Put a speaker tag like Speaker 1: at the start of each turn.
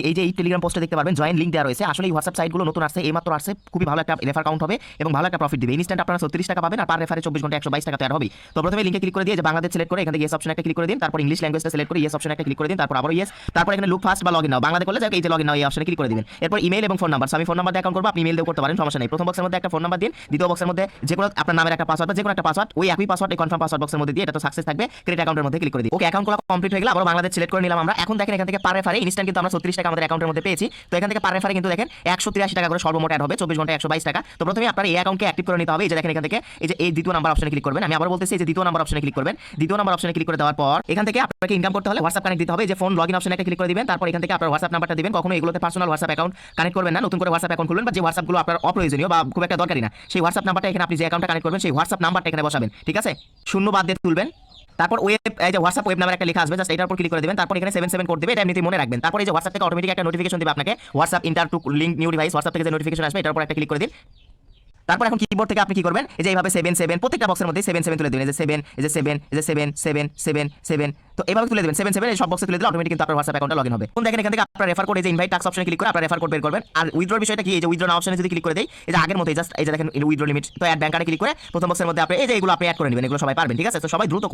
Speaker 1: এই যে এই টেলিগ্রাম পোস্টে দেখতে পারবেন জয়েন লিঙ্ক দেওয়া রয়েছে। আসলে এই হোয়াটসঅ্যাপ সাইটগুলো নতুন আসছে, এই মাত্র আসছে, খুবই ভালো একটা রেফার কাউন্ট হবে এবং ভালো একটা প্রফিট দিবে। ইনস্ট্যান্ট আপনারা ছত্রিশ টাকা পাবেন আর পার রেফারে চব্বিশ ঘণ্টা একশো বাইশ টাকা তৈরি হবে তো প্রথমে লিঙ্কে ক্লিক করে দিয়ে যে বাংলাদেশ সিলেক্ট করে, এখানে ইয়েস অপশন একটা ক্লিক করে দিন, তারপর ইংলিশ ল্যাঙ্গুয়েজটা সিলেক্ট করে ইয়েস অপশন একটা ক্লিক করে দিন, তারপর আবার ইয়েস তারপর এখানে লুক ফাস্ট বা লগ ইন নাও। বাংলাদেশ করলে যাক এই যে লগ ইন নাও, এই অপশনে ক্লিক করে দিবেন। এরপর ইমেল এবং ফোন নাম্বার আমি ফোন নাম্বার দিয়ে অ্যাকাউন্ট করব, আপনি ইমেল দিয়েও করতে পারেন, সমস্যা নেই। প্রথম বক্সের মধ্যে একটা ফোন নাম্বার দিন, দ্বিতীয় বক্সের মধ্যে যে কোনো আপনার নামের একটা পাসওয়ার্ড যে কোনো একটা পাসওয়ার্ড ওই একই পাসওয়ার্ড কনফার্ম পাসওয়ার্ড বক্সের মধ্যে দিয়ে এটা তো সাকসেস থাকবে। ক্রেডিট অ্যাকাউন্টের মধ্যে ক্লিক করে দিই ওকে অ্যাকাউন্ট করা কমপ্লিট হয়ে গেল আবার বাংলাদেশ সিলেক্ট করে নিলাম আমরা। এখন দেখেন এখান থেকে পারে ফারে ইনস্ট্যান্ট কিন্তু আমরা ছত্রিশ টাকা আমাদের অ্যাকাউন্টের মধ্যে পেয়েছি। তো এখান থেকে পারে ফারে কিন্তু দেখেন একশো তিরাশি টাকা করে সর্বমোট অ্যাড হবে, চব্বিশ ঘণ্টা একশো বাইশ টাকা। তো প্রথমে আপনার এই অ্যাকাউন্টকে অ্যাক্টিভ করে নিতে হবে, এই যে দেখেন এখান থেকে, এই যে এই দ্বিতীয় নাম্বার অপশনে ক্লিক করবেন। আমি আবার বলতেছি যে দ্বিতীয় নাম্বার অপশনে ক্লিক করবেন। দ্বিতীয় নাম্বার অপশনে ক্লিক করে দেওয়ার পর, এখান থেকে আপনাকে ইনকাম করতে হলে হোয়াটসঅ্যাপ কানেক্ট দিতে হবে যে ফোন লগ ইন অপশনে ক্লিক করে দিবেন। তারপর এখান থেকে আপনার হোয়াটসঅ্যাপ নাম্বারটা দিবেন। কখনো এগুলোতে পার্সোনাল হোয়াটসঅ্যাপ অ্যাকাউন্ট কানেক্ট করবেন না। নতুন করে হোয়াটসঅ্যাপ অ্যাকাউন্ট খুলবেন বা যে হোয়াটসঅ্যাপগুলো আপনার অপ্রয়োজনীয় বা খুব একটা দরকারি না, সেই হোয়াটসঅ্যাপ নাম্বারটা এখানে আপনি যে অ্যাকাউন্টটা কানেক্ট করবেন, সেই হোয়াটসঅ্যাপ নাম্বারটা এখানে বসাবেন, ঠিক আছে? শূন্য বাদ দিয়ে তুলবেন। তারপর ওয়েব এই যে হোয়াটসঅ্যাপ ওয়েব নামের একটা লেখা আসবে জাস্ট এটার উপর ক্লিক করে দেবেন তারপর এখানে সেভেন সেভেন কোড দেবে এটা এমনিতে মনে রাখবেন তারপর এই যে হোয়াটসঅ্যাপ থেকে অটোমেটিক একটা নোটিফিকেশন দেবে আপনাকে WhatsApp enter to link new device WhatsApp থেকে যে নোটিফিকেশন আসবে এটার উপর একটা ক্লিক করে দিন তারপর এখন কিবোর্ড থেকে আপনি কি করবেন এই যে এইভাবে সেভেন সেভেন প্রত্যেকটা বক্সের মধ্যে সেভেন সেভেন তুলে দেবেন এই যে সেভেন এই যে সেভেন এই যে সেভেন সেভেন সেভেন সেভেন তো এইভাবে তুলে দেবেন সেভেন সেভেন এই সব বক্সে তুলে দিলে অটোমেটিক কিন্তু আপনার হোয়াটসঅ্যাপ অ্যাকাউন্টে লগ ইন হবে কোন দেখেন এখান থেকে আপনার রেফার কোড এই যে ইনভাইট টাক্স অপশনে ক্লিক করে আপনার রেফার কোড বের করবেন আর উইথড্রোর বিষয়টা কি এই যে উইথড্রো না অপশনে যদি ক্লিক করে দেই এই যে আগের মতো জাস্ট এই যে দেখেন উইথড্রো লিমিট তো অ্যাড ব্যাংকারে ক্লিক করে প্রথম বক্সের মধ্যে আপনি এই যে এগুলো আপনি অ্যাড করে নেবেন এগুলো সবাই পারবেন ঠিক আছে তো সবাই দ্রুত